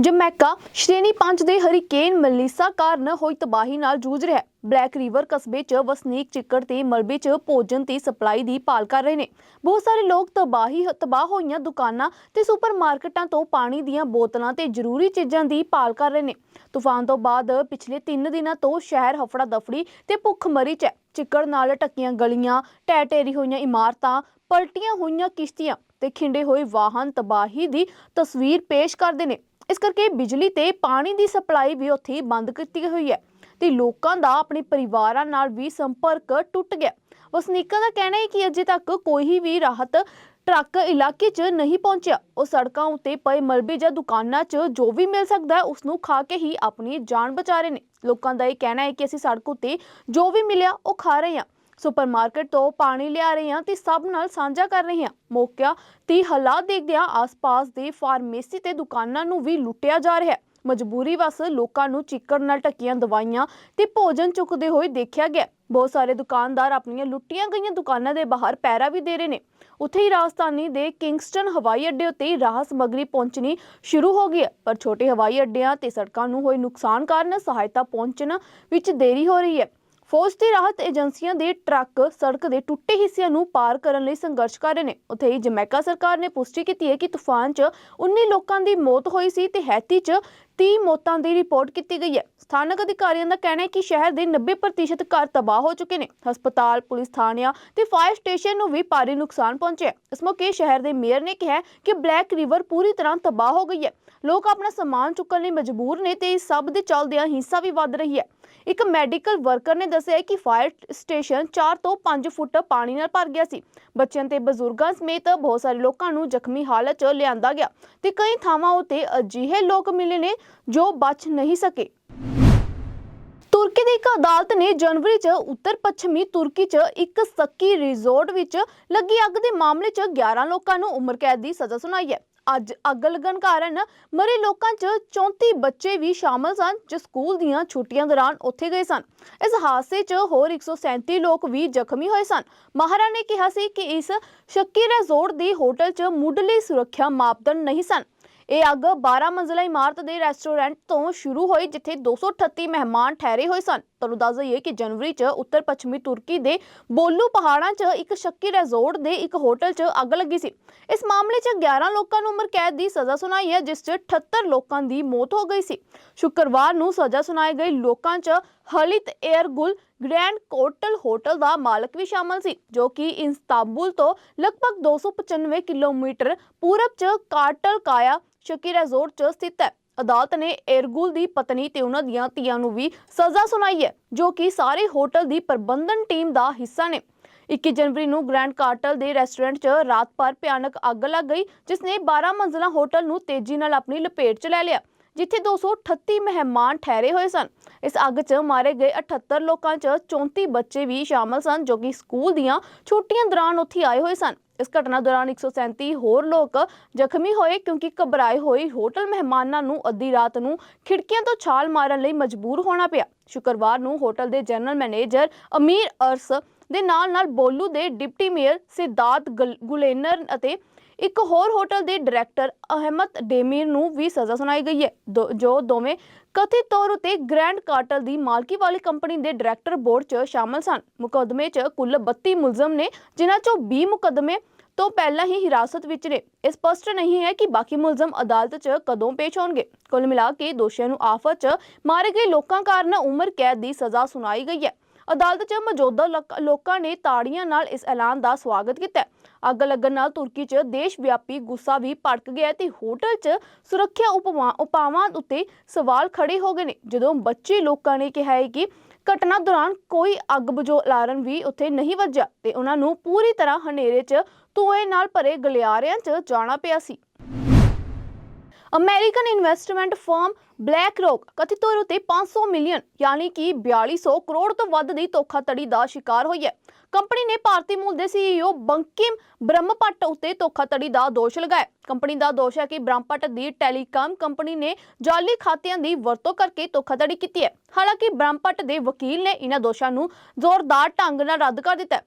Jamaica ਸ਼੍ਰੇਣੀ 5 ਦੇ hurricane ਮਲੀਸਾ ਕਾਰਨ ਹੋਈ ਤਬਾਹੀ ਨਾਲ ਜੂਝ ਰਿਹਾ ਹੈ। ਬਲੈਕ ਰਿਵਰ ਕਸਬੇ 'ਚ ਵਸਨੀਕ ਚਿੱਕੜ ਤੇ ਮਲਬੇ 'ਚ ਭੋਜਨ ਤੇ ਸਪਲਾਈ ਦੀ ਭਾਲ ਕਰ ਰਹੇ ਨੇ। ਬਹੁਤ ਸਾਰੇ ਲੋਕ ਤਬਾਹੀ ਤਬਾਹ ਹੋਈਆਂ ਦੁਕਾਨਾਂ ਤੇ ਸੁਪਰਮਾਰਕਟਾਂ ਤੋਂ ਪਾਣੀ ਦੀਆਂ ਬੋਤਲਾਂ ਤੇ ਜ਼ਰੂਰੀ ਚੀਜ਼ਾਂ ਦੀ ਭਾਲ ਕਰ ਰਹੇ ਨੇ। ਤੂਫਾਨ ਤੋਂ ਬਾਅਦ ਪਿਛਲੇ 3 ਦਿਨਾਂ ਤੋਂ ਸ਼ਹਿਰ ਹਫੜਾ ਦਫੜੀ ਤੇ ਭੁੱਖਮਰੀ 'ਚ ਹੈ। ਚਿੱਕੜ ਨਾਲ ਟੱਕੀਆਂ ਗਲੀਆਂ ਟਹਿ ਢੇਰੀ ਹੋਈਆਂ ਇਮਾਰਤਾਂ, ਪਲਟੀਆਂ ਹੋਈਆਂ ਕਿਸ਼ਤੀਆਂ ਤੇ ਖਿੰਡੇ ਹੋਏ ਵਾਹਨ ਤਬਾਹੀ ਦੀ ਤਸਵੀਰ ਪੇਸ਼ ਕਰਦੇ ਨੇ। ਇਸ ਕਰਕੇ ਬਿਜਲੀ ਤੇ ਪਾਣੀ ਦੀ ਸਪਲਾਈ ਵੀ ਉੱਥੇ ਬੰਦ ਕੀਤੀ ਹੋਈ ਹੈ ਤੇ ਲੋਕਾਂ ਦਾ ਆਪਣੇ ਪਰਿਵਾਰਾਂ ਨਾਲ ਵੀ ਸੰਪਰਕ ਟੁੱਟ ਗਿਆ। ਵਸਨੀਕਾਂ ਦਾ ਕਹਿਣਾ ਹੈ ਕਿ ਅਜੇ ਤੱਕ ਕੋਈ ਵੀ ਰਾਹਤ ਟਰੱਕ ਇਲਾਕੇ 'ਚ ਨਹੀਂ ਪਹੁੰਚਿਆ। ਉਹ ਸੜਕਾਂ ਉੱਤੇ ਪਏ ਮਲਬੇ ਜਾਂ ਦੁਕਾਨਾਂ 'ਚ ਜੋ ਵੀ ਮਿਲ ਸਕਦਾ ਹੈ ਉਸ ਨੂੰ ਖਾ ਕੇ ਹੀ ਆਪਣੀ ਜਾਨ ਬਚਾ ਰਹੇ ਨੇ। ਲੋਕਾਂ ਦਾ ਇਹ ਕਹਿਣਾ ਹੈ ਕਿ ਅਸੀਂ ਸੜਕ ਉੱਤੇ ਜੋ ਵੀ ਮਿਲਿਆ, ਉਹ ਖਾ ਰਹੇ ਹਾਂ। ਸੁਪਰਮਾਰਕਟ ਤੋਂ ਪਾਣੀ ਲਿਆ ਰਹੇ ਹਾਂ ਤੇ ਸਭ ਨਾਲ ਸਾਂਝਾ ਕਰ ਰਹੇ ਹਾਂ। ਮੌਕਿਆ ਤੇ ਹਾਲਾਤ ਦੇਖਦਿਆਂ ਆਸ-ਪਾਸ ਦੇ ਫਾਰਮੇਸੀ ਤੇ ਦੁਕਾਨਾਂ ਨੂੰ ਵੀ ਲੁੱਟਿਆ ਜਾ ਰਿਹਾ ਹੈ। ਮਜਬੂਰੀ ਵਸ ਲੋਕਾਂ ਨੂੰ ਚਿੱਕੜ ਨਾਲ ਢੱਕੀਆਂ ਦਵਾਈਆਂ ਤੇ ਭੋਜਨ ਚੁੱਕਦੇ ਹੋਏ ਦੇਖਿਆ ਗਿਆ ਬਹੁਤ ਸਾਰੇ ਦੁਕਾਨਦਾਰ ਆਪਣੀਆਂ ਲੁੱਟੀਆਂ ਗਈਆਂ ਦੁਕਾਨਾਂ ਦੇ ਬਾਹਰ ਪੈਰਾ ਵੀ ਦੇ ਰਹੇ ਨੇ। ਉੱਥੇ ਹੀ ਰਾਜਧਾਨੀ ਦੇ ਕਿੰਗਸਟਨ ਹਵਾਈ ਅੱਡੇ ਉੱਤੇ ਰਾਹਤ ਸਮੱਗਰੀ ਪਹੁੰਚਣੀ ਸ਼ੁਰੂ ਹੋ ਗਈ ਹੈ। ਪਰ ਛੋਟੇ ਹਵਾਈ ਅੱਡਿਆਂ ਤੇ ਸੜਕਾਂ ਨੂੰ ਹੋਏ ਨੁਕਸਾਨ ਕਾਰਨ ਸਹਾਇਤਾ ਪਹੁੰਚਣ ਵਿੱਚ ਦੇਰੀ ਹੋ ਰਹੀ ਹੈ। ਫੌਜ ਤੇ ਰਾਹਤ ਏਜੰਸੀਆਂ ਦੇ ਟਰੱਕ ਸੜਕ ਦੇ ਟੁੱਟੇ ਹਿੱਸਿਆਂ ਨੂੰ ਪਾਰ ਕਰਨ ਲਈ ਸੰਘਰਸ਼ ਕਰ ਰਹੇ ਨੇ। ਉੱਥੇ ਹੀ ਜਮੈਕਾ ਸਰਕਾਰ ਨੇ ਪੁਸ਼ਟੀ ਕੀਤੀ ਹੈ ਕਿ ਤੂਫਾਨ 'ਚ 19 ਲੋਕਾਂ ਦੀ ਮੌਤ ਹੋਈ ਸੀ ਤੇ ਹੈਤੀ 'ਚ 30 ਮੌਤਾਂ ਦੀ ਰਿਪੋਰਟ ਕੀਤੀ ਗਈ ਹੈ। ਸਥਾਨਕ ਅਧਿਕਾਰੀਆਂ ਦਾ ਕਹਿਣਾ ਹੈ ਕਿ ਸ਼ਹਿਰ ਦੇ 90% ਘਰ ਤਬਾਹ ਹੋ ਚੁੱਕੇ ਨੇ। ਹਸਪਤਾਲ, ਪੁਲਿਸ ਥਾਣਿਆਂ ਤੇ ਫਾਇਰ ਸਟੇਸ਼ਨ ਨੂੰ ਵੀ ਭਾਰੀ ਨੁਕਸਾਨ ਪਹੁੰਚਿਆ ਇਸ ਮੌਕੇ ਸ਼ਹਿਰ ਦੇ ਮੇਅਰ ਨੇ ਕਿਹਾ ਕਿ ਬਲੈਕ ਰਿਵਰ ਪੂਰੀ ਤਰ੍ਹਾਂ ਤਬਾਹ ਹੋ ਗਈ ਹੈ। ਲੋਕ ਆਪਣਾ ਸਮਾਨ ਚੁੱਕਣ ਲਈ ਮਜਬੂਰ ਨੇ ਤੇ ਇਸ ਸਭ ਦੇ ਚੱਲਦਿਆਂ ਹਿੰਸਾ ਵੀ ਵੱਧ ਰਹੀ ਹੈ। ਇੱਕ ਮੈਡੀਕਲ ਵਰਕਰ ਨੇ ਦੱਸਿਆ ਕਿ ਫਾਇਰ ਸਟੇਸ਼ਨ 4 ਤੋਂ 5 ਫੁੱਟ ਪਾਣੀ ਨਾਲ ਭਰ ਗਿਆ ਸੀ। ਬੱਚਿਆਂ ਤੇ ਬਜ਼ੁਰਗਾਂ ਸਮੇਤ ਬਹੁਤ ਸਾਰੇ ਲੋਕਾਂ ਨੂੰ ਜ਼ਖਮੀ ਹਾਲਤ 'ਚ ਲਿਆਂਦਾ ਗਿਆ ਤੇ ਕਈ ਥਾਵਾਂ ਉਤੇ ਅਜਿਹੇ ਲੋਕ ਮਿਲੇ ਨੇ ਜੋ ਬਚ ਨਹੀਂ ਸਕੇ। ਤੁਰਕੀ ਦੀ ਇੱਕ ਅਦਾਲਤ ਨੇ ਜਨਵਰੀ 'ਚ ਉੱਤਰ ਪੱਛਮੀ ਤੁਰਕੀ 'ਚ ਇੱਕ ਸੱਕੀ ਰਿਜ਼ੋਰਟ ਵਿੱਚ ਲੱਗੀ ਅੱਗ ਦੇ ਮਾਮਲੇ 'ਚ 11 ਲੋਕਾਂ ਨੂੰ ਉਮਰ ਕੈਦ ਦੀ ਸਜ਼ਾ ਸੁਣਾਈ ਹੈ। ਅੱਜ ਅੱਗ ਲੱਗਣ ਕਾਰਨ ਮਰੇ ਲੋਕਾਂ 'ਚ 34 ਬੱਚੇ ਵੀ ਸ਼ਾਮਲ ਸਨ, ਜੋ ਸਕੂਲ ਦੀਆਂ ਛੁੱਟੀਆਂ ਦੌਰਾਨ ਉੱਥੇ ਗਏ ਸਨ। ਇਸ ਹਾਦਸੇ 'ਚ ਹੋਰ 137 ਲੋਕ ਵੀ ਜ਼ਖਮੀ ਹੋਏ ਸਨ। ਮਾਹਰਾਂ ਨੇ ਕਿਹਾ ਸੀ ਕਿ ਇਸ ਸ਼ੱਕੀ ਰਿਜ਼ੋਰਟ ਦੀ ਹੋਟਲ 'ਚ ਮੁੱਢਲੀ ਸੁਰੱਖਿਆ ਮਾਪਦੰਡ ਨਹੀਂ ਸਨ। ਇਹ ਅੱਗ 12 ਮੰਜ਼ਲਾ ਇਮਾਰਤ ਦੇ ਰੈਸਟੋਰੈਂਟ ਤੋਂ ਸ਼ੁਰੂ ਹੋਈ, ਜਿੱਥੇ 238 ਮਹਿਮਾਨ ਠਹਿਰੇ ਹੋਏ ਸਨ। ਤੁਹਾਨੂੰ ਦੱਸ ਦਈਏ ਕਿ ਜਨਵਰੀ 'ਚ ਉੱਤਰ ਪੱਛਮੀ ਤੁਰਕੀ ਦੇ ਬੋਲੂ ਪਹਾੜਾਂ 'ਚ ਇੱਕ ਸ਼ੱਕੀ ਰਿਜ਼ੋਰਟ ਦੇ ਇੱਕ ਹੋਟਲ 'ਚ ਅੱਗ ਲੱਗੀ ਸੀ। ਇਸ ਮਾਮਲੇ 'ਚ 11 ਲੋਕਾਂ ਨੂੰ ਉਮਰ ਕੈਦ ਦੀ ਸਜ਼ਾ ਸੁਣਾਈ ਹੈ, ਜਿਸ 'ਚ 78 ਲੋਕਾਂ ਦੀ ਮੌਤ ਹੋ ਗਈ ਸੀ। ਸ਼ੁੱਕਰਵਾਰ ਨੂੰ ਸਜ਼ਾ ਸੁਣਾਏ ਗਏ ਲੋਕਾਂ 'ਚ ਹਲਿਤ ਏਅਰਗੁਲ ਗ੍ਰੈਂਡ ਕੋਟਲ ਹੋਟਲ ਦਾ ਮਾਲਕ ਵੀ ਸ਼ਾਮਲ ਸੀ, ਜੋ ਕਿ ਇਸਤਾਂਬੁਲ ਤੋਂ ਲਗਭਗ 295 ਕਿਲੋਮੀਟਰ ਪੂਰਬ 'ਚ ਕਾਟਲ ਕਾਇਆ ਸ਼ੱਕੀ ਰਿਜ਼ੋਰਟ 'ਚ ਸਥਿਤ ਹੈ। ਅਦਾਲਤ ਨੇ ਏਰਗੁਲ ਦੀ ਪਤਨੀ ਤੇ ਉਹਨਾਂ ਦੀਆਂ ਧੀਆਂ ਨੂੰ ਵੀ ਸਜ਼ਾ ਸੁਣਾਈ ਹੈ, ਜੋ ਕਿ ਸਾਰੇ ਹੋਟਲ ਦੀ ਪ੍ਰਬੰਧਨ ਟੀਮ ਦਾ ਹਿੱਸਾ ਨੇ। 21 ਜਨਵਰੀ ਨੂੰ ਗ੍ਰੈਂਡ ਕਾਰਟਲ ਦੇ ਰੈਸਟੋਰੈਂਟ 'ਚ ਰਾਤ ਭਰ ਭਿਆਨਕ ਅੱਗ ਲੱਗ ਗਈ, ਜਿਸ ਨੇ 12 ਮੰਜ਼ਲਾ ਹੋਟਲ ਨੂੰ ਤੇਜ਼ੀ ਨਾਲ ਆਪਣੀ ਲਪੇਟ 'ਚ ਲੈ ਲਿਆ। ਜਿੱਥੇ 238 ਮਹਿਮਾਨ ਠਹਿਰੇ ਹੋਏ ਸਨ। ਇਸ ਅੱਗ 'ਚ ਮਾਰੇ ਗਏ 78 ਲੋਕਾਂ 'ਚ 34 ਬੱਚੇ ਵੀ ਸ਼ਾਮਲ ਸਨ ਜੋ ਕਿ ਸਕੂਲ ਦੀਆਂ ਛੁੱਟੀਆਂ ਦੌਰਾਨ ਉੱਥੇ ਆਏ ਹੋਏ ਸਨ। ਇਸ ਘਟਨਾ ਦੌਰਾਨ 137 ਹੋਰ ਲੋਕ ਜ਼ਖਮੀ ਹੋਏ ਕਿਉਂਕਿ ਘਬਰਾਏ ਹੋਏ ਹੋਟਲ ਮਹਿਮਾਨਾਂ ਨੂੰ ਅੱਧੀ ਰਾਤ ਨੂੰ ਖਿੜਕੀਆਂ ਤੋਂ ਛਾਲ ਮਾਰਨ ਲਈ ਮਜਬੂਰ ਹੋਣਾ ਪਿਆ। ਸ਼ੁੱਕਰਵਾਰ ਨੂੰ ਹੋਟਲ ਦੇ ਜਨਰਲ ਮੈਨੇਜਰ ਅਮੀਰ ਅਰਸ ਦੇ ਨਾਲ-ਨਾਲ ਬੋਲੂ ਦੇ ਡਿਪਟੀ ਮੇਅਰ ਸਿਦਾਤ ਗੁਲੇਨਰ ਅਤੇ ਇੱਕ ਹੋਰ ਹੋਟਲ ਦੇ ਡਾਇਰੈਕਟਰ ਅਹਿਮਦ ਡੇਮੀਰ ਨੂੰ ਵੀ ਸਜ਼ਾ ਸੁਣਾਈ ਗਈ ਹੈ। ਜੋ ਦੋਵੇਂ ਕਥਿਤ ਤੌਰ ਉਤੇ ਗ੍ਰੈਂਡ ਕਾਰਟਲ ਦੀ ਮਾਲਕੀ ਵਾਲੀ ਕੰਪਨੀ ਦੇ ਡਾਇਰੈਕਟਰ ਬੋਰਡ 'ਚ ਸ਼ਾਮਲ ਸਨ। ਮੁਕੱਦਮੇ 'ਚ ਕੁੱਲ 32 ਮੁਲਜ਼ਮ ਨੇ, ਜਿਨ੍ਹਾਂ 'ਚੋਂ 20 ਮੁਕੱਦਮੇ ਤੋਂ ਪਹਿਲਾਂ ਹੀ ਹਿਰਾਸਤ ਵਿੱਚ ਨੇ। ਇਹ ਸਪਸ਼ਟ ਨਹੀਂ ਹੈ ਕਿ ਬਾਕੀ ਮੁਲਜ਼ਮ ਅਦਾਲਤ 'ਚ ਕਦੋਂ ਪੇਸ਼ ਹੋਣਗੇ। ਕੁੱਲ ਮਿਲਾ ਕੇ ਦੋਸ਼ੀਆਂ ਨੂੰ ਆਫਤ 'ਚ ਮਾਰੇ ਗਏ ਲੋਕਾਂ ਕਾਰਨ ਉਮਰ ਕੈਦ ਦੀ ਸਜ਼ਾ ਸੁਣਾਈ ਗਈ ਹੈ। ਅਦਾਲਤ 'ਚ ਮੌਜੂਦਾ ਲੋਕਾਂ ਨੇ ਤਾੜੀਆਂ ਨਾਲ ਇਸ ਐਲਾਨ ਦਾ ਸਵਾਗਤ ਕੀਤਾ ਅੱਗ ਲੱਗਣ ਨਾਲ ਤੁਰਕੀ 'ਚ ਦੇਸ਼ ਵਿਆਪੀ ਗੁੱਸਾ ਵੀ ਭੜਕ ਗਿਆ ਤੇ ਹੋਟਲ 'ਚ ਸੁਰੱਖਿਆ ਉਪਾਵਾਂ ਉੱਤੇ ਸਵਾਲ ਖੜੇ ਹੋ ਗਏ ਨੇ। ਜਦੋਂ ਬੱਚੇ ਲੋਕਾਂ ਨੇ ਕਿਹਾ ਹੈ ਕਿ ਘਟਨਾ ਦੌਰਾਨ ਕੋਈ ਅੱਗ ਬੁਝਾਊ ਅਲਾਰਮ ਵੀ ਉੱਥੇ ਨਹੀਂ ਵੱਜਿਆ ਤੇ ਉਹਨਾਂ ਨੂੰ ਪੂਰੀ ਤਰ੍ਹਾਂ ਹਨੇਰੇ 'ਚ ਧੂਏ ਨਾਲ ਭਰੇ ਗਲਿਆਰਿਆਂ 'ਚ ਜਾਣਾ ਪਿਆ ਸੀ। American investment firm BlackRock ਕਥਿਤ ਤੌਰ ਉਤੇ 500 ਮਿਲੀਅਨ, ਯਾਨੀ ਕਿ 4200 ਕਰੋੜ ਤੋਂ ਵੱਧ ਦੀ ਧੋਖਾਧੜੀ ਦਾ ਸ਼ਿਕਾਰ ਹੋਈ ਹੈ। ਕੰਪਨੀ ਨੇ ਭਾਰਤੀ ਮੂਲ ਦੇ ਸੀਈਓ ਬੰਕਿਮ ਬ੍ਰਹਮਪਟ ਉਤੇ ਧੋਖਾਧੜੀ ਦਾ ਦੋਸ਼ ਲਗਾਇਆ। ਕੰਪਨੀ ਦਾ ਦੋਸ਼ ਹੈ ਕਿ ਬ੍ਰਹਮਪਟ ਦੀ ਟੈਲੀਕਾਮ ਕੰਪਨੀ ਨੇ ਜਾਲੀ ਖਾਤਿਆਂ ਦੀ ਵਰਤੋਂ ਕਰਕੇ ਧੋਖਾਧੜੀ ਕੀਤੀ ਹੈ। ਹਾਲਾਂਕਿ ਬ੍ਰਹਮਪਟ ਦੇ ਵਕੀਲ ਨੇ ਇਹਨਾਂ ਦੋਸ਼ਾਂ ਨੂੰ ਜ਼ੋਰਦਾਰ ਢੰਗ ਨਾਲ ਰੱਦ ਕਰ ਦਿੱਤਾ ਹੈ।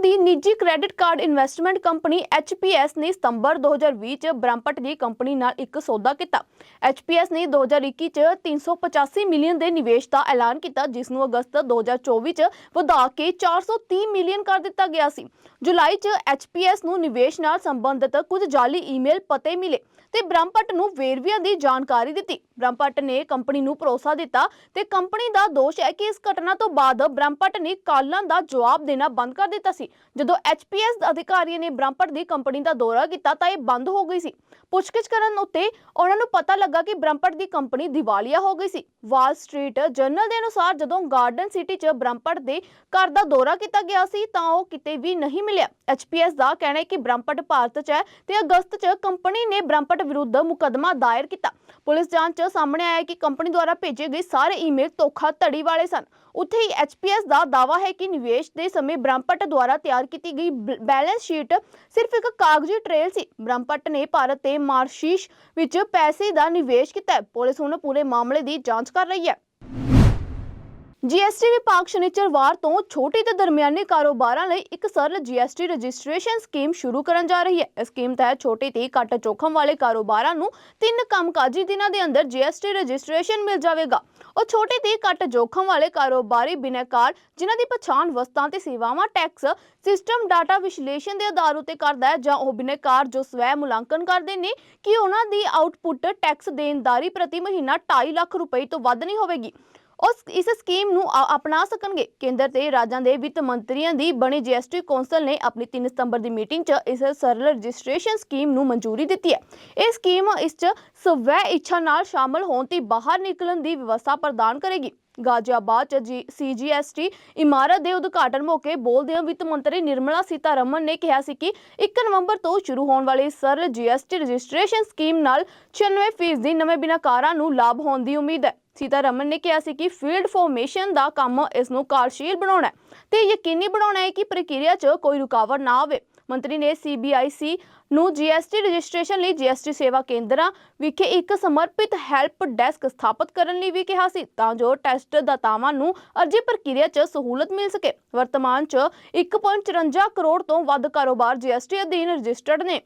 ਦੀ ਨਿੱਜੀ credit card investment company HPS ਨੇ ਸਤੰਬਰ 2020 ਚ ਬ੍ਰਹਮਪਟ ਦੀ ਕੰਪਨੀ ਨਾਲ ਇੱਕ ਸੌਦਾ ਕੀਤਾ। HPS ਨੇ 2021 ਚ 385 ਮਿਲੀਅਨ ਦੇ ਨਿਵੇਸ਼ ਦਾ ਐਲਾਨ ਕੀਤਾ, ਜਿਸ ਨੂੰ ਅਗਸਤ 2024 ਚ ਵਧਾ ਕੇ 430 ਮਿਲੀਅਨ ਕਰ ਦਿੱਤਾ ਗਿਆ ਸੀ। ਜੁਲਾਈ ਚ HPS ਨੂੰ ਨਿਵੇਸ਼ ਨਾਲ ਸੰਬੰਧਿਤ ਕੁਝ ਜਾਲੀ ਈਮੇਲ ਪਤੇ ਮਿਲੇ ਤੇ ਬ੍ਰਹਮਪਟ ਨੂੰ ਵੇਰਵਿਆਂ ਦੀ ਜਾਣਕਾਰੀ ਦਿੱਤੀ। ਬ੍ਰਹਮਪਟ ਨੇ ਕੰਪਨੀ ਨੂੰ ਭਰੋਸਾ ਦਿੱਤਾ ਤੇ ਕੰਪਨੀ ਦਾ ਦੋਸ਼ ਹੈ ਕਿ ਇਸ ਘਟਨਾ ਤੋਂ ਬਾਅਦ ਬ੍ਰਹਮਪਟ ਨੇ ਕਾਲਾਂ ਦਾ ਜਵਾਬ ਦੇਣਾ ਬੰਦ ਕਰ ਦਿੱਤਾ ਸੀ। ਜਦੋਂ HPS ਅਧਿਕਾਰੀਆਂ ਨੇ ਬ੍ਰਹਮਪਟ ਦੀ ਕੰਪਨੀ ਦਾ ਦੌਰਾ ਕੀਤਾ ਤਾਂ ਇਹ ਬੰਦ ਹੋ ਗਈ ਸੀ। ਪੁੱਛਗਿੱਛ ਕਰਨ ਉੱਤੇ ਉਹਨਾਂ ਨੂੰ ਪਤਾ ਲੱਗਾ ਕਿ ਬ੍ਰਹਮਪਟ ਦੀ ਕੰਪਨੀ ਦਿਵਾਲੀਆ ਹੋ ਗਈ ਸੀ। ਵਾਲ ਸਟਰੀਟ ਜਰਨਲ ਦੇ ਅਨੁਸਾਰ ਜਦੋਂ ਗਾਰਡਨ ਸਿਟੀ 'ਚ ਬ੍ਰਹਮਪਟ ਦੇ ਘਰ ਦਾ ਦੌਰਾ ਕੀਤਾ ਗਿਆ ਸੀ ਤਾਂ ਉਹ ਕਿਤੇ ਵੀ ਨਹੀਂ ਮਿਲਿਆ। HPS ਦਾ ਕਹਿਣਾ ਹੈ ਕਿ ਬ੍ਰਹਮਪਟ ਭਾਰਤ 'ਚ ਹੈ ਤੇ ਅਗਸਤ 'ਚ ਕੰਪਨੀ ਨੇ ਬ੍ਰਹਮਪਟ ਵਿਰੁੱਧ ਮੁਕੱਦਮਾ ਦਾਇਰ ਕੀਤਾ। ਪੁਲਿਸ ਜਾਂਚ 'ਚ ਸਾਹਮਣੇ ਆਇਆ ਕਿ ਕੰਪਨੀ ਦੁਆਰਾ ਭੇਜੇ ਗਏ ਸਾਰੇ ਈਮੇਲ ਧੋਖਾਧੜੀ ਵਾਲੇ ਸਨ। ਉੱਥੇ ਹੀ HPS ਦਾ ਦਾਅਵਾ ਹੈ ਕਿ ਨਿਵੇਸ਼ ਦੇ ਸਮੇਂ ਬ੍ਰਹਮਪਟ ਦੁਆਰਾ ਤਿਆਰ ਕੀਤੀ ਗਈ ਬੈਲੈਂਸ ਸ਼ੀਟ ਸਿਰਫ ਇੱਕ ਕਾਗਜ਼ੀ ਟ੍ਰੇਲ ਸੀ। ਬ੍ਰਹਮਪਟ ਨੇ ਭਾਰਤ ਤੇ ਮਾਰਸ਼ੀਸ਼ ਵਿੱਚ ਪੈਸੇ ਦਾ ਨਿਵੇਸ਼ ਕੀਤਾ ਪੁਲਿਸ ਹੁਣ ਪੂਰੇ ਮਾਮਲੇ ਦੀ ਜਾਂਚ ਕਰ ਰਹੀ ਹੈ। ਜੀਐਸਟੀ ਵਿਭਾਗ ਸ਼ਨੀਚਰਵਾਰ ਤੋਂ ਛੋਟੇ ਤੇ ਦਰਮਿਆਨੇ ਕਾਰੋਬਾਰਾਂ ਲਈ ਇੱਕ ਸਰਲ ਜੀਐਸਟੀ ਰਜਿਸਟ੍ਰੇਸ਼ਨ ਸਕੀਮ ਸ਼ੁਰੂ ਕਰਨ ਜਾ ਰਹੀ ਹੈ। ਇਸ ਸਕੀਮ ਤਹਿਤ ਛੋਟੇ ਤੇ ਘੱਟ ਜੋਖਮ ਵਾਲੇ ਕਾਰੋਬਾਰਾਂ ਨੂੰ ਤਿੰਨ ਕੰਮਕਾਜੀ ਦਿਨਾਂ ਦੇ ਅੰਦਰ ਜੀਐਸਟੀ ਰਜਿਸਟ੍ਰੇਸ਼ਨ ਮਿਲ ਜਾਵੇਗਾ। ਉਹ ਛੋਟੇ ਤੇ ਘੱਟ ਜੋਖਮ ਵਾਲੇ ਕਾਰੋਬਾਰੀ ਬਿਨੈਕਾਰ, ਜਿਨ੍ਹਾਂ ਦੀ ਪਛਾਣ ਵਸਤਾਂ ਤੇ ਸੇਵਾਵਾਂ, ਟੈਕਸ, ਸਿਸਟਮ, ਡਾਟਾ ਵਿਸ਼ਲੇਸ਼ਣ ਦੇ ਆਧਾਰ ਉੱਤੇ ਕਰਦਾ ਹੈ ਜਾਂ ਉਹ ਬਿਨੈਕਾਰ ਜੋ ਸਵੈ ਮੁਲਾਂਕਣ ਕਰਦੇ ਨੇ, ਕਿ ਉਹਨਾਂ ਦੀ ਆਉਟਪੁੱਟ ਟੈਕਸ ਦੇਣਦਾਰੀ ਪ੍ਰਤੀ ਮਹੀਨਾ 2.5 ਲੱਖ ਰੁਪਏ ਤੋਂ ਵੱਧ ਨਹੀਂ ਹੋਵੇਗੀ। ਉਸ ਇਸ ਸਕੀਮ ਨੂੰ ਆ- ਅਪਣਾ ਸਕਣਗੇ। ਕੇਂਦਰ ਤੇ ਰਾਜਾਂ ਦੇ ਵਿੱਤ ਮੰਤਰੀਆਂ ਦੀ ਬਣੀ ਜੀਐਸਟੀ ਕੌਂਸਲ ਨੇ ਆਪਣੀ 3 ਸਤੰਬਰ ਦੀ ਮੀਟਿੰਗ 'ਚ ਇਸ ਸਰਲ ਰਜਿਸਟ੍ਰੇਸ਼ਨ ਸਕੀਮ ਨੂੰ ਮਨਜ਼ੂਰੀ ਦਿੱਤੀ ਹੈ। ਇਹ ਸਕੀਮ ਇਸ 'ਚ ਸਵੈ ਇੱਛਾ ਨਾਲ ਸ਼ਾਮਲ ਹੋਣ ਤੇ ਬਾਹਰ ਨਿਕਲਣ ਦੀ ਵਿਵਸਥਾ ਪ੍ਰਦਾਨ ਕਰੇਗੀ। ਗਾਜ਼ੀਆਬਾਦ 'ਚ ਜੀ ਸੀਜੀਐਸਟੀ ਇਮਾਰਤ ਦੇ ਉਦਘਾਟਨ ਮੌਕੇ ਬੋਲਦਿਆਂ ਵਿੱਤ ਮੰਤਰੀ ਨਿਰਮਲਾ ਸੀਤਾਰਮਨ ਨੇ ਕਿਹਾ ਸੀ ਕਿ 1 ਨਵੰਬਰ ਤੋਂ ਸ਼ੁਰੂ ਹੋਣ ਵਾਲੀ ਇਸ ਸਰਲ ਜੀਐਸਟੀ ਰਜਿਸਟ੍ਰੇਸ਼ਨ ਸਕੀਮ ਨਾਲ 96% ਦੀ ਨਵੇਂ ਬਿਨਾਕਾਰਾਂ ਨੂੰ ਲਾਭ ਹੋਣ ਦੀ ਉਮੀਦ ਹੈ। ਸੀਤਾਰਮਨ ਨੇ ਕਿਹਾ ਸੀ ਕਿ ਫੀਲਡ ਫਾਰਮੇਸ਼ਨ ਦਾ ਕੰਮ ਇਸ ਨੂੰ ਕਾਰਜਸ਼ੀਲ ਬਣਾਉਣਾ ਹੈ ਤੇ ਯਕੀਨੀ ਬਣਾਉਣਾ ਹੈ ਕਿ ਪ੍ਰਕਿਰਿਆ 'ਚ ਕੋਈ ਰੁਕਾਵਟ ਨਾ ਆਵੇ। ਮੰਤਰੀ ਨੇ ਸੀਬੀਆਈਸੀ ਨੂੰ ਜੀਐਸਟੀ ਰਜਿਸਟ੍ਰੇਸ਼ਨ ਲਈ ਜੀਐਸਟੀ ਸੇਵਾ ਕੇਂਦਰਾਂ ਵਿਖੇ ਇੱਕ ਸਮਰਪਿਤ ਹੈਲਪ ਡੈਸਕ ਸਥਾਪਿਤ ਕਰਨ ਲਈ ਵੀ ਕਿਹਾ ਸੀ ਤਾਂ ਜੋ ਟੈਸਟ ਦਾਤਾਵਾਂ ਨੂੰ ਅਰਜੀ ਪ੍ਰਕਿਰਿਆ 'ਚ ਸਹੂਲਤ ਮਿਲ ਸਕੇ। ਵਰਤਮਾਨ 'ਚ 1.54 ਕਰੋੜ ਤੋਂ ਵੱਧ ਕਾਰੋਬਾਰ ਜੀਐਸਟੀ ਅਧੀਨ ਰਜਿਸਟਰਡ ਨੇ।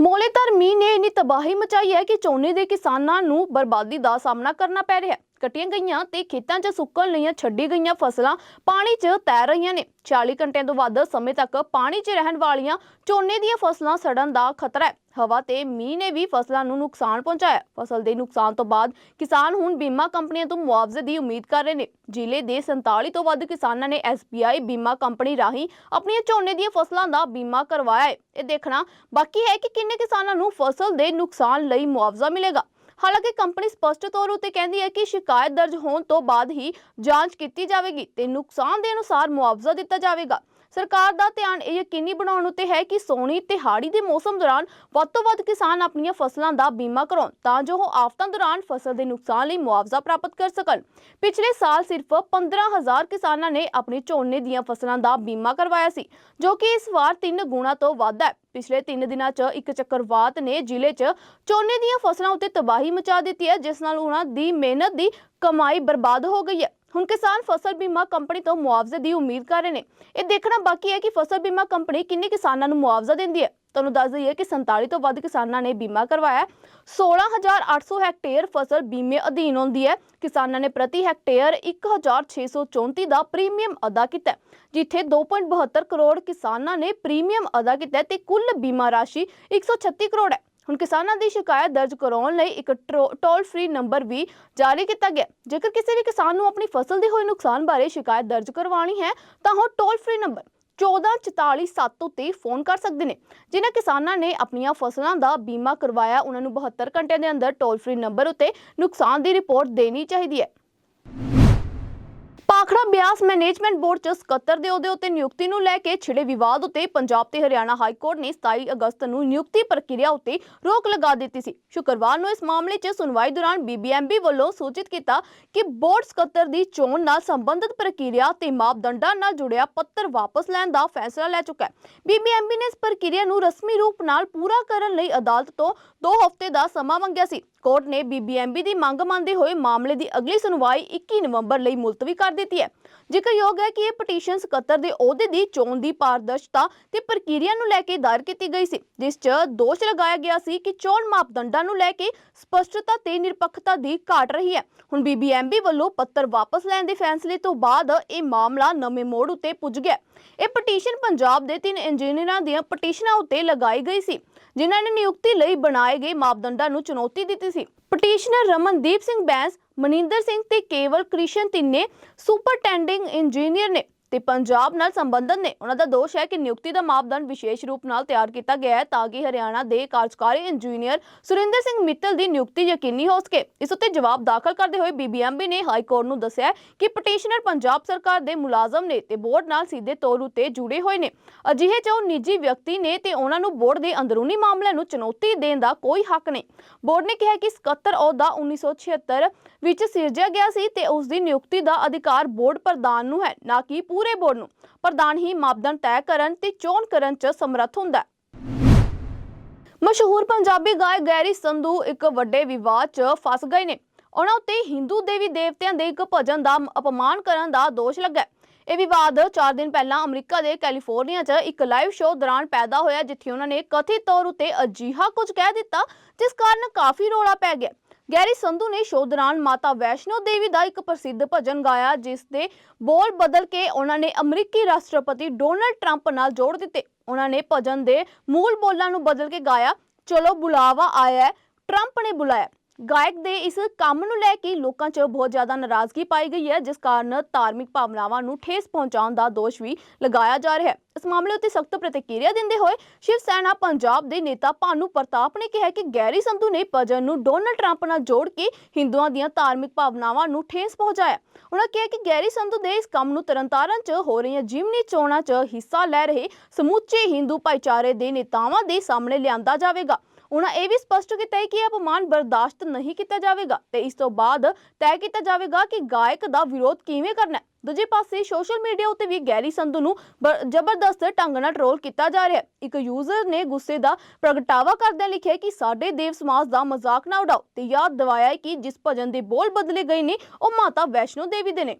ਮੌਲੇਧਰ ਮੀਂਹ ਨੇ ਇੰਨੀ ਤਬਾਹੀ ਮਚਾਈ ਹੈ ਕਿ ਝੋਨੇ ਦੇ ਕਿਸਾਨਾਂ ਨੂੰ ਬਰਬਾਦੀ ਦਾ ਸਾਹਮਣਾ ਕਰਨਾ ਪੈ ਰਿਹਾ ਹੈ। ਕੱਟੀਆਂ ਗਈਆਂ ਤੇ ਖੇਤਾਂ 'ਚ ਸੁੱਕਣ ਲਈ ਛੱਡੀ ਗਈਆਂ ਫਸਲਾਂ ਪਾਣੀ 'ਚ ਤੈਰ ਰਹੀਆਂ ਨੇ। 40 ਘੰਟਿਆਂ ਤੋਂ ਵੱਧ ਸਮੇਂ ਤੱਕ ਪਾਣੀ 'ਚ ਰਹਿਣ ਵਾਲੀਆਂ ਝੋਨੇ ਦੀਆਂ ਫਸਲਾਂ ਸੜਨ ਦਾ ਖਤਰਾ ਹੈ। ਹਵਾ ਤੇ ਮੀਂਹ ਨੇ ਵੀ ਫਸਲਾਂ ਨੂੰ ਨੁਕਸਾਨ ਪਹੁੰਚਾਇਆ। ਫਸਲ ਦੇ ਨੁਕਸਾਨ ਤੋਂ ਬਾਅਦ ਕਿਸਾਨ ਹੁਣ ਬੀਮਾ ਕੰਪਨੀਆਂ ਤੋਂ ਮੁਆਵਜ਼ੇ ਦੀ ਉਮੀਦ ਕਰ ਰਹੇ ਨੇ। ਜ਼ਿਲ੍ਹੇ ਦੇ 47 ਤੋਂ ਵੱਧ ਕਿਸਾਨਾਂ ਨੇ SBI ਬੀਮਾ ਕੰਪਨੀ ਰਾਹੀਂ ਆਪਣੀਆਂ ਝੋਨੇ ਦੀਆਂ ਫਸਲਾਂ ਦਾ ਬੀਮਾ ਕਰਵਾਇਆ ਹੈ। ਇਹ ਦੇਖਣਾ ਬਾਕੀ ਹੈ ਕਿ ਕਿੰਨੇ ਕਿਸਾਨਾਂ ਨੂੰ ਫਸਲ ਦੇ ਨੁਕਸਾਨ ਲਈ ਮੁਆਵਜ਼ਾ ਮਿਲੇਗਾ। ਹਾਲਾਂਕਿ ਕੰਪਨੀ ਸਪਸ਼ਟ ਤੌਰ ਉਤੇ ਕਹਿੰਦੀ ਹੈ ਕਿ ਸ਼ਿਕਾਇਤ ਦਰਜ ਹੋਣ ਤੋਂ ਬਾਅਦ ਹੀ ਜਾਂਚ ਕੀਤੀ ਜਾਵੇਗੀ ਤੇ ਨੁਕਸਾਨ ਦੇ ਅਨੁਸਾਰ ਮੁਆਵਜ਼ਾ ਦਿੱਤਾ ਜਾਵੇਗਾ। ਸਰਕਾਰ ਦਾ ਧਿਆਨ ਇਹ ਯਕੀਨੀ ਬਣਾਉਣ ਉੱਤੇ ਹੈ ਕਿ ਸੋਣੀ ਤੇ ਹਾੜੀ ਦੇ ਮੌਸਮ ਦੌਰਾਨ ਵੱਧ ਤੋਂ ਵੱਧ ਕਿਸਾਨ ਆਪਣੀਆਂ ਫਸਲਾਂ ਦਾ ਬੀਮਾ ਕਰਾਉਣ ਤਾਂ ਜੋ ਉਹ ਆਫਤਾਂ ਦੌਰਾਨ ਫਸਲ ਦੇ ਨੁਕਸਾਨ ਲਈ ਮੁਆਵਜ਼ਾ ਪ੍ਰਾਪਤ ਕਰ ਸਕਣ। ਪਿਛਲੇ ਸਾਲ ਸਿਰਫ 15000 ਕਿਸਾਨਾਂ ਨੇ ਆਪਣੀ ਝੋਨੇ ਦੀਆਂ ਫਸਲਾਂ ਦਾ ਬੀਮਾ ਕਰਵਾਇਆ ਸੀ, ਜੋ ਕਿ ਇਸ ਵਾਰ 3 ਗੁਣਾ ਤੋਂ ਵੱਧ ਹੈ। ਪਿਛਲੇ 3 ਦਿਨਾਂ 'ਚ ਇੱਕ ਚੱਕਰਵਾਤ ਨੇ ਜ਼ਿਲ੍ਹੇ 'ਚ ਝੋਨੇ ਦੀਆਂ ਫਸਲਾਂ ਉੱਤੇ ਤਬਾਹੀ ਮਚਾ ਦਿੱਤੀ ਹੈ, ਜਿਸ ਨਾਲ ਉਹਨਾਂ ਦੀ ਮਿਹਨਤ ਦੀ ਕਮਾਈ ਬਰਬਾਦ ਹੋ ਗਈ ਹੈ। ਹੁਣ ਕਿਸਾਨ ਫਸਲ ਬੀਮਾ ਕੰਪਨੀ ਤੋਂ ਮੁਆਵਜ਼ੇ ਦੀ ਉਮੀਦ ਕਰ ਰਹੇ ਨੇ। ਇਹ ਦੇਖਣਾ ਬਾਕੀ ਹੈ ਕਿ ਫਸਲ ਬੀਮਾ ਕੰਪਨੀ ਕਿੰਨੇ ਕਿਸਾਨਾਂ ਨੂੰ ਮੁਆਵਜ਼ਾ ਦਿੰਦੀ ਹੈ। ਤੁਹਾਨੂੰ ਦੱਸ ਦਈਏ ਕਿ 47 ਤੋਂ ਵੱਧ ਕਿਸਾਨਾਂ ਨੇ ਬੀਮਾ ਕਰਵਾਇਆ। ਹੈ। 16800 ਹੈਕਟੇਅਰ ਫਸਲ ਬੀਮੇ ਅਧੀਨ ਆਉਂਦੀ ਹੈ। ਕਿਸਾਨਾਂ ਨੇ ਪ੍ਰਤੀ ਹੈਕਟੇਅਰ 1634 ਦਾ ਪ੍ਰੀਮੀਅਮ ਅਦਾ ਕੀਤਾ ਹੈ, ਜਿੱਥੇ 2.72 ਕਰੋੜ ਕਿਸਾਨਾਂ ਨੇ ਪ੍ਰੀਮੀਅਮ ਅਦਾ ਕੀਤਾ ਹੈ ਤੇ ਕੁੱਲ ਬੀਮਾ ਰਾਸ਼ੀ 136 ਕਰੋੜ ਹੈ। ਹੁਣ ਕਿਸਾਨਾਂ ਦੀ ਸ਼ਿਕਾਇਤ ਦਰਜ ਕਰਾਉਣ ਲਈ ਇੱਕ ਟੋਲ ਫ੍ਰੀ ਨੰਬਰ ਵੀ ਜਾਰੀ ਕੀਤਾ ਗਿਆ। ਜੇਕਰ ਕਿਸੇ ਵੀ ਕਿਸਾਨ ਨੂੰ ਆਪਣੀ ਫਸਲ ਦੇ ਹੋਏ ਨੁਕਸਾਨ ਬਾਰੇ ਸ਼ਿਕਾਇਤ ਦਰਜ ਕਰਵਾਉਣੀ ਹੈ, ਤਾਂ ਉਹ ਟੋਲ ਫ੍ਰੀ ਨੰਬਰ 14447 ਉੱਤੇ ਫੋਨ ਕਰ ਸਕਦੇ ਨੇ, ਜਿਨ੍ਹਾਂ ਕਿਸਾਨਾਂ ਨੇ ਆਪਣੀਆਂ ਫਸਲਾਂ ਦਾ ਬੀਮਾ ਕਰਵਾਇਆ। ਉਹਨਾਂ ਨੂੰ 72 ਘੰਟਿਆਂ ਦੇ ਅੰਦਰ ਟੋਲ ਫ੍ਰੀ ਨੰਬਰ ਉੱਤੇ ਨੁਕਸਾਨ ਦੀ ਰਿਪੋਰਟ ਦੇਣੀ ਚਾਹੀਦੀ ਹੈ। ਭਾਖੜਾ ਬਿਆਸ ਮੈਨੇਜਮੈਂਟ ਬੋਰਡ ਚ ਸਕੱਤਰ ਦੇ ਅਹੁਦੇ ਉੱਤੇ ਨਿਯੁਕਤੀ ਨੂੰ ਲੈ ਕੇ ਛਿੜੇ ਵਿਵਾਦ ਉੱਤੇ ਪੰਜਾਬ ਤੇ ਹਰਿਆਣਾ ਹਾਈ ਕੋਰਟ ਨੇ 27 ਅਗਸਤ ਨੂੰ ਨਿਯੁਕਤੀ ਪ੍ਰਕਿਰਿਆ ਉੱਤੇ ਰੋਕ ਲਗਾ ਦਿੱਤੀ ਸੀ। ਸ਼ੁੱਕਰਵਾਰ ਨੂੰ ਇਸ ਮਾਮਲੇ 'ਚ ਸੁਣਵਾਈ ਦੌਰਾਨ ਬੀਬੀਐਮਬੀ ਵੱਲੋਂ ਸੂਚਿਤ ਕੀਤਾ ਕਿ ਬੋਰਡ ਸਕੱਤਰ ਦੀ ਚੋਣ ਨਾਲ ਸੰਬੰਧਿਤ ਪ੍ਰਕਿਰਿਆ ਤੇ ਮਾਪਦੰਡਾਂ ਨਾਲ ਜੁੜਿਆ ਪੱਤਰ ਵਾਪਸ ਲੈਣ ਦਾ ਫੈਸਲਾ ਲੈ ਚੁੱਕਾ ਹੈ। ਬੀਬੀਐਮਬੀ ਨੇ ਇਸ ਪ੍ਰਕਿਰਿਆ ਨੂੰ ਰਸਮੀ ਰੂਪ ਨਾਲ ਪੂਰਾ ਕਰਨ ਲਈ ਅਦਾਲਤ ਤੋਂ 2 ਹਫ਼ਤੇ ਦਾ ਸਮਾਂ ਮੰਗਿਆ ਸੀ। ਕੋਰਟ ਨੇ ਬੀਬੀਐਮਬੀ ਦੀ ਮੰਗ ਮੰਨਦੇ ਹੋਏ ਮਾਮਲੇ ਦੀ ਅਗਲੀ ਸੁਣਵਾਈ 21 ਨਵੰਬਰ ਲਈ ਮੁਲਤਵੀ ਕਰ ਦਿੱਤੀ ਹੈ। ਜ਼ਿਕਰਯੋਗ ਹੈ ਕਿ ਇਹ ਪਟੀਸ਼ਨ ਸਕੱਤਰ ਦੇ ਅਹੁਦੇ ਦੀ ਚੋਣ ਦੀ ਪਾਰਦਰਸ਼ਤਾ ਤੇ ਪ੍ਰਕਿਰਿਆ ਨੂੰ ਲੈ ਕੇ ਦਾਇਰ ਕੀਤੀ ਗਈ ਸੀ, ਜਿਸ 'ਚ ਦੋਸ਼ ਲਗਾਇਆ ਗਿਆ ਸੀ ਕਿ ਚੋਣ ਮਾਪਦੰਡਾਂ ਨੂੰ ਲੈ ਕੇ ਸਪਸ਼ਟਤਾ ਤੇ ਨਿਰਪੱਖਤਾ ਦੀ ਘਾਟ ਰਹੀ ਹੈ। ਹੁਣ ਬੀਬੀਐਮਬੀ ਵੱਲੋਂ ਪੱਤਰ ਵਾਪਸ ਲੈਣ ਦੇ ਫੈਸਲੇ ਤੋਂ ਬਾਅਦ ਇਹ ਮਾਮਲਾ ਨਵੇਂ ਮੋੜ ਉੱਤੇ ਪੁੱਜ ਗਿਆ। ਇਹ ਪਟੀਸ਼ਨ ਪੰਜਾਬ ਦੇ ਤਿੰਨ ਇੰਜੀਨੀਅਰਾਂ ਦੀਆਂ ਪਟੀਸ਼ਨਾਂ ਉੱਤੇ ਲਗਾਈ ਗਈ ਸੀ, ਜਿਨ੍ਹਾਂ ਨੇ ਨਿਯੁਕਤੀ ਲਈ ਬਣਾਏ ਗਏ ਮਾਪਦੰਡਾਂ ਨੂੰ ਚੁਣੌਤੀ ਦਿੱਤੀ ਸੀ। ਪਟੀਸ਼ਨਰ ਰਮਨਦੀਪ ਸਿੰਘ ਬੈਂਸ ਮਨਿੰਦਰ ਸਿੰਘ ਤੇ ਕੇਵਲ ਕ੍ਰਿਸ਼ਨ ਤਿੰਨੇ ਸੁਪਰਟੈਂਡਿੰਗ ਇੰਜੀਨੀਅਰ ਨੇ। ਤੇ ਪੰਜਾਬ ਨਾਲ ਸੰਬੰਧਤ ਨੇ। ਉਹਨਾਂ ਦਾ ਦੋਸ਼ ਹੈ ਕਿ ਨਿਯੁਕਤੀ ਦਾ ਮਾਪਦੰਡ ਵਿਸ਼ੇਸ਼ ਰੂਪ ਨਾਲ ਤਿਆਰ ਕੀਤਾ ਗਿਆ ਹੈ ਤਾਂ ਕਿ ਹਰਿਆਣਾ ਦੇ ਕਾਰਜਕਾਰੀ ਇੰਜੀਨੀਅਰ ਸੁਰਿੰਦਰ ਸਿੰਘ ਮਿੱਤਲ ਦੀ ਨਿਯੁਕਤੀ ਯਕੀਨੀ ਹੋ ਸਕੇ। ਇਸ ਉੱਤੇ ਜਵਾਬ ਦਾਖਲ ਕਰਦੇ ਹੋਏ ਬੀਬੀਐਮਬੀ ਨੇ ਹਾਈ ਕੋਰਟ ਨੂੰ ਦੱਸਿਆ ਕਿ ਪਟੀਸ਼ਨਰ ਪੰਜਾਬ ਸਰਕਾਰ ਦੇ ਮੁਲਾਜ਼ਮ ਨੇ ਤੇ ਬੋਰਡ ਨਾਲ ਸਿੱਧੇ ਤੌਰ ਉਤੇ ਜੁੜੇ ਹੋਏ ਨੇ। ਅਜਿਹੇ ਚ ਨਿੱਜੀ ਵਿਅਕਤੀ ਨੇ ਤੇ ਉਹਨਾਂ ਨੂੰ ਬੋਰਡ ਦੇ ਅੰਦਰੂਨੀ ਮਾਮਲਿਆਂ ਨੂੰ ਚੁਣੌਤੀ ਦੇਣ ਦਾ ਕੋਈ ਹੱਕ ਨਹੀਂ। ਬੋਰਡ ਨੇ ਕਿਹਾ ਕਿ ਸਕੱਤਰ ਅਹੁਦਾ 1976 ਵਿੱਚ ਸਿਰਜਿਆ ਗਿਆ ਸੀ ਤੇ ਉਸ ਦੀ ਨਿਯੁਕਤੀ ਦਾ ਅਧਿਕਾਰ ਬੋਰਡ ਪ੍ਰਧਾਨ ਨੂੰ ਹੈ, ਨਾ ਕਿ ਪੂਰੇ ਬੋਰਡ ਨੂੰ। ਪ੍ਰਧਾਨ ਹੀ ਮਾਪਦੰਡ ਤੈਅ ਕਰਨ ਤੇ ਚੋਣ ਕਰਨ 'ਚ ਸਮਰੱਥ ਹੁੰਦਾ ਹੈ। ਮਸ਼ਹੂਰ ਪੰਜਾਬੀ ਗਾਇਕ ਗੈਰੀ ਸੰਧੂ ਇੱਕ ਵੱਡੇ ਵਿਵਾਦ 'ਚ ਫਸ ਗਏ ਨੇ। ਉਹਨਾਂ ਉੱਤੇ ਹਿੰਦੂ ਦੇਵੀ ਦੇਵਤਿਆਂ ਦੇ ਇੱਕ ਭਜਨ ਦਾ ਅਪਮਾਨ ਕਰਨ ਦਾ ਦੋਸ਼ ਲੱਗਾ ਇਹ ਵਿਵਾਦ 4 ਦਿਨ ਪਹਿਲਾਂ ਅਮਰੀਕਾ ਦੇ ਕੈਲੀਫੋਰਨੀਆ 'ਚ ਇੱਕ ਲਾਈਵ ਸ਼ੋਅ ਦੌਰਾਨ ਪੈਦਾ ਹੋਇਆ, ਜਿੱਥੇ ਉਹਨਾਂ ਨੇ ਕਥਿਤ ਤੌਰ ਉਤੇ ਅਜਿਹਾ ਕੁਝ ਕਹਿ ਦਿੱਤਾ, ਜਿਸ ਕਾਰਨ ਕਾਫੀ ਰੌਲਾ ਪੈ ਗਿਆ। ਗੈਰੀ ਸੰਧੂ ਨੇ ਸ਼ੋਅ ਦੌਰਾਨ ਮਾਤਾ ਵੈਸ਼ਨੋ ਦੇਵੀ ਦਾ ਇੱਕ ਪ੍ਰਸਿੱਧ ਭਜਨ ਗਾਇਆ, ਜਿਸ ਦੇ ਬੋਲ ਬਦਲ ਕੇ ਉਹਨਾਂ ਨੇ ਅਮਰੀਕੀ ਰਾਸ਼ਟਰਪਤੀ ਡੋਨਲਡ ਟਰੰਪ ਨਾਲ ਜੋੜ ਦਿੱਤੇ। ਉਹਨਾਂ ਨੇ ਭਜਨ ਦੇ ਮੂਲ ਬੋਲਾਂ ਨੂੰ ਬਦਲ ਕੇ ਗਾਇਆ, ਚਲੋ ਬੁਲਾਵਾ ਆਇਆ ਟਰੰਪ ਨੇ ਬੁਲਾਇਆ ਗਾਇਕ ਦੇ ਇਸ ਕੰਮ ਨੂੰ ਲੈ ਕੇ ਲੋਕਾਂ 'ਚ ਬਹੁਤ ਜ਼ਿਆਦਾ ਨਾਰਾਜ਼ਗੀ ਪਾਈ ਗਈ ਹੈ, ਜਿਸ ਕਾਰਨ ਧਾਰਮਿਕ ਭਾਵਨਾਵਾਂ ਨੂੰ ਠੇਸ ਪਹੁੰਚਾਉਣ ਦਾ ਦੋਸ਼ ਵੀ ਲਗਾਇਆ ਜਾ ਰਿਹਾ ਹੈ। ਇਸ ਮਾਮਲੇ ਉੱਤੇ ਸਖਤ ਪ੍ਰਤੀਕਿਰਿਆ ਦਿੰਦੇ ਹੋਏ ਸ਼ਿਵ ਸੈਨਾ ਪੰਜਾਬ ਦੇ ਨੇਤਾ ਭਾਨੂ ਪ੍ਰਤਾਪ ਨੇ ਕਿਹਾ ਕਿ ਗੈਰੀ ਸੰਧੂ ਨੇ ਭਜਨ ਨੂੰ ਡੋਨਲਡ ਟਰੰਪ ਨਾਲ ਜੋੜ ਕੇ ਹਿੰਦੂਆਂ ਦੀਆਂ ਧਾਰਮਿਕ ਭਾਵਨਾਵਾਂ ਨੂੰ ਠੇਸ ਪਹੁੰਚਾਇਆ। ਉਹਨਾਂ ਕਿਹਾ ਕਿ ਗੈਰੀ ਸੰਧੂ ਦੇ ਇਸ ਕੰਮ ਨੂੰ ਤਰਨਤਾਰਨ 'ਚ ਹੋ ਰਹੀਆਂ ਜਿਮਨੀ ਚੋਣਾਂ 'ਚ ਹਿੱਸਾ ਲੈ ਰਹੇ ਸਮੁੱਚੇ ਹਿੰਦੂ ਭਾਈਚਾਰੇ ਦੇ ਨੇਤਾਵਾਂ ਦੇ ਸਾਹਮਣੇ ਲਿਆਂਦਾ ਜਾਵੇਗਾ। ਉਹਨਾਂ ਇਹ ਵੀ ਸਪਸ਼ਟ ਕੀਤਾ ਹੈ ਕਿ ਇਹ ਅਪਮਾਨ ਬਰਦਾਸ਼ਤ ਨਹੀਂ ਕੀਤਾ ਜਾਵੇਗਾ ਤੇ ਇਸ ਤੋਂ ਬਾਅਦ ਤੈਅ ਕੀਤਾ ਜਾਵੇਗਾ ਕਿ ਗਾਇਕ ਦਾ ਵਿਰੋਧ ਕਿਵੇਂ ਕਰਨਾ ਹੈ। ਦੂਜੇ ਪਾਸੇ ਸੋਸ਼ਲ ਮੀਡੀਆ ਉੱਤੇ ਵੀ ਗੈਰੀ ਸੰਧੂ ਨੂੰ ਜ਼ਬਰਦਸਤ ਢੰਗ ਨਾਲ ਟ੍ਰੋਲ ਕੀਤਾ ਜਾ ਰਿਹਾ ਹੈ। ਇੱਕ ਯੂਜ਼ਰ ਨੇ ਗੁੱਸੇ ਦਾ ਪ੍ਰਗਟਾਵਾ ਕਰਦਿਆਂ ਲਿਖਿਆ ਕਿ ਸਾਡੇ ਦੇਵ ਸਮਾਜ ਦਾ ਮਜ਼ਾਕ ਨਾ ਉਡਾਓ ਤੇ ਯਾਦ ਦਿਵਾਇਆ ਹੈ ਕਿ ਜਿਸ ਭਜਨ ਦੇ ਬੋਲ ਬਦਲੇ ਗਏ ਨੇ, ਉਹ ਮਾਤਾ ਵੈਸ਼ਨੋ ਦੇਵੀ ਦੇ ਨੇ।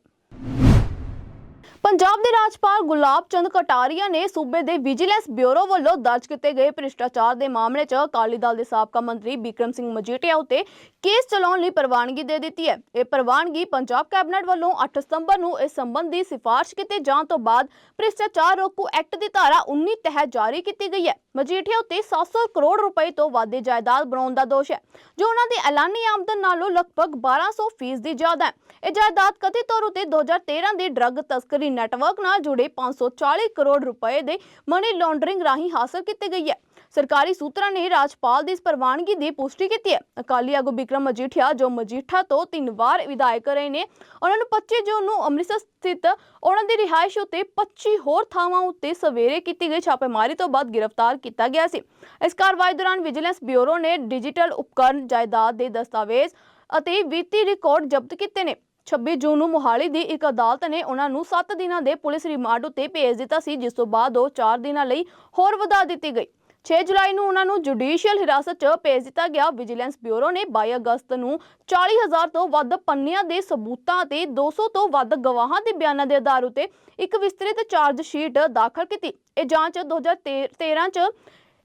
ਪੰਜਾਬ ਦੇ ਰਾਜਪਾਲ ਗੁਲਾਬ ਚੰਦ ਕਟਾਰੀਆ ਨੇ ਸੂਬੇ ਦੇ ਵਿਜੀਲੈਂਸ ਬਿਊਰੋ ਵੱਲੋਂ ਦਰਜ ਕੀਤੇ ਗਏ ਭ੍ਰਿਸ਼ਟਾਚਾਰ ਦੇ ਮਾਮਲੇ 'ਚ ਅਕਾਲੀ ਦਲ ਦੇ ਸਾਬਕਾ ਮੰਤਰੀ ਬਿਕਰਮ ਸਿੰਘ ਮਜੀਠੀਆ ਉੱਤੇ ਕੇਸ ਚਲਾਉਣ ਲਈ ਪ੍ਰਵਾਨਗੀ ਦੇ ਦਿੱਤੀ ਹੈ। ਇਹ ਪ੍ਰਵਾਨਗੀ ਪੰਜਾਬ ਕੈਬਨਿਟ ਵੱਲੋਂ 8 ਸਤੰਬਰ ਨੂੰ ਇਸ ਸੰਬੰਧੀ ਸਿਫਾਰਿਸ਼ ਕੀਤੇ ਜਾਣ ਤੋਂ ਬਾਅਦ ਭ੍ਰਿਸ਼ਟਾਚਾਰ ਰੋਕੂ ਐਕਟ ਦੀ ਧਾਰਾ 19 ਤਹਿਤ ਜਾਰੀ ਕੀਤੀ ਗਈ ਹੈ। ਮਜੀਠੀਆ ਉੱਤੇ 700 ਕਰੋੜ ਰੁਪਏ ਤੋਂ ਵੱਧ ਦੀ ਜਾਇਦਾਦ ਬਣਾਉਣ ਦਾ ਦੋਸ਼ ਹੈ, ਜੋ ਉਹਨਾਂ ਦੀ ਐਲਾਨੀ ਆਮਦਨ ਨਾਲੋਂ ਲਗਭਗ 1200 ਫੀਸਦੀ ਜ਼ਿਆਦਾ ਹੈ। ਇਹ ਜਾਇਦਾਦ ਕਥਿਤ ਤੌਰ ਉਤੇ 2013 ਦੀ ਡਰੱਗ ਤਸਕਰੀ ਨੈਟਵਰਕ ਨਾਲ ਜੁੜੇ 540 ਕਰੋੜ ਰੁਪਏ ਦੇ ਮਨੀ ਲਾਂਡਰਿੰਗ ਰਾਹੀਂ ਹਾਸਲ ਕੀਤੀ ਗਈ ਹੈ। ਸਰਕਾਰੀ ਸੂਤਰਾਂ ਨੇ ਰਾਜਪਾਲ ਦੀ ਇਸ ਪ੍ਰਵਾਨਗੀ ਦੀ ਪੁਸ਼ਟੀ ਕੀਤੀ ਹੈ। ਅਕਾਲੀ ਆਗੂ ਬਿਕਰਮ ਮਜੀਠੀਆ, ਜੋ ਮਜੀਠਾ ਤੋਂ ਤਿੰਨ ਵਾਰ ਵਿਧਾਇਕ ਰਹੇ ਨੇ, ਉਹਨਾਂ ਨੂੰ 25 ਜੂਨ ਨੂੰ ਅੰਮ੍ਰਿਤਸਰ ਸਥਿਤ ਉਹਨਾਂ ਦੀ ਰਿਹਾਇਸ਼ ਉੱਤੇ 25 ਹੋਰ ਥਾਵਾਂ ਉੱਤੇ ਸਵੇਰੇ ਕੀਤੀ ਗਈ ਛਾਪੇਮਾਰੀ ਤੋਂ ਬਾਅਦ ਗ੍ਰਿਫਤਾਰ ਕੀਤਾ ਗਿਆ ਸੀ। ਇਸ ਕਾਰਵਾਈ ਦੌਰਾਨ ਵਿਜੀਲੈਂਸ ਬਿਊਰੋ ਨੇ ਡਿਜੀਟਲ ਉਪਕਰਨ ਜਾਇਦਾਦ ਦੇ ਦਸਤਾਵੇਜ਼ ਅਤੇ ਵਿੱਤੀ ਰਿਕਾਰਡ ਜ਼ਬਤ ਕੀਤੇ ਨੇ। 26 ਜੂਨ ਨੂੰ ਮੋਹਾਲੀ ਦੀ ਇੱਕ ਅਦਾਲਤ ਨੇ ਉਹਨਾਂ ਨੂੰ 7 ਦਿਨਾਂ ਦੇ ਪੁਲਿਸ ਰਿਮਾਂਡ ਉੱਤੇ ਭੇਜ ਦਿੱਤਾ ਸੀ, ਜਿਸ ਤੋਂ ਬਾਅਦ ਉਹ 4 ਦਿਨਾਂ ਲਈ ਹੋਰ ਵਧਾ ਦਿੱਤੀ ਗਈ। 6 ਜੁਲਾਈ ਨੂੰ ਉਹਨਾਂ ਨੂੰ ਜੁਡੀਸ਼ੀਅਲ ਹਿਰਾਸਤ 'ਚ ਭੇਜ ਦਿੱਤਾ ਗਿਆ। ਵਿਜੀਲੈਂਸ ਬਿਊਰੋ ਨੇ 22 ਅਗਸਤ ਨੂੰ 40000 ਤੋਂ ਵੱਧ ਪੰਨਿਆਂ ਦੇ ਸਬੂਤਾਂ ਤੇ 200 ਤੋਂ ਵੱਧ ਗਵਾਹਾਂ ਦੇ ਬਿਆਨਾਂ ਦੇ ਆਧਾਰ ਉਤੇ ਇੱਕ ਵਿਸਤ੍ਰਿਤ ਚਾਰਜ ਸ਼ੀਟ ਦਾਖਲ ਕੀਤੀ। ਇਹ ਜਾਂਚ 2013 'ਚ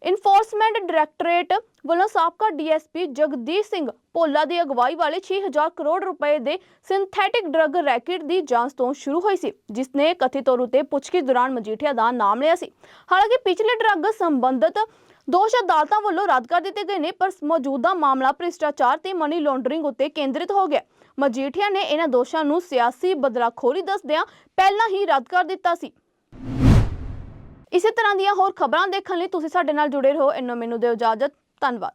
ਇਨਫੋਰਸਮੈਂਟ ਡਾਇਰੈਕਟੋਰੇਟ ਵੱਲੋਂ ਸਾਬਕਾ ਡੀਐਸਪੀ ਜਗਦੀਸ਼ ਸਿੰਘ ਭੋਲਾ ਦੀ ਅਗਵਾਈ ਵਾਲੇ 6000 ਕਰੋੜ ਰੁਪਏ ਦੇ ਸਿੰਥੈਟਿਕ ਡਰੱਗ ਰੈਕੇਟ ਦੀ ਜਾਂਚ ਤੋਂ ਸ਼ੁਰੂ ਹੋਈ ਸੀ ਜਿਸ ਨੇ ਕਥਿਤ ਤੌਰ ਉਤੇ ਪੁੱਛਗਿੱਛ ਦੌਰਾਨ ਮਜੀਠੀਆ ਦਾ ਨਾਮ ਲਿਆ ਸੀ। ਹਾਲਾਂਕਿ ਪਿਛਲੇ ਡਰੱਗ ਸੰਬੰਧਿਤ ਦੋਸ਼ ਅਦਾਲਤਾਂ ਵੱਲੋਂ ਰੱਦ ਕਰ ਦਿੱਤੇ ਗਏ ਨੇ, ਪਰ ਮੌਜੂਦਾ ਮਾਮਲਾ ਭ੍ਰਿਸ਼ਟਾਚਾਰ ਤੇ ਮਨੀ ਲਾਂਡਰਿੰਗ ਉੱਤੇ ਕੇਂਦਰਿਤ ਹੋ ਗਿਆ। ਮਜੀਠੀਆ ਨੇ ਇਹਨਾਂ ਦੋਸ਼ਾਂ ਨੂੰ ਸਿਆਸੀ ਬਦਲਾਖੋਰੀ ਦੱਸਦਿਆਂ ਪਹਿਲਾਂ ਹੀ ਰੱਦ ਕਰ ਦਿੱਤਾ ਸੀ। ਇਸੇ ਤਰ੍ਹਾਂ ਦੀਆਂ ਹੋਰ ਖਬਰਾਂ ਦੇਖਣ ਲਈ ਤੁਸੀਂ ਸਾਡੇ ਨਾਲ ਜੁੜੇ ਰਹੋ। ਇੰਨੋ ਮੈਨੂੰ ਦਿਓ ਇਜਾਜ਼ਤ। ਧੰਨਵਾਦ।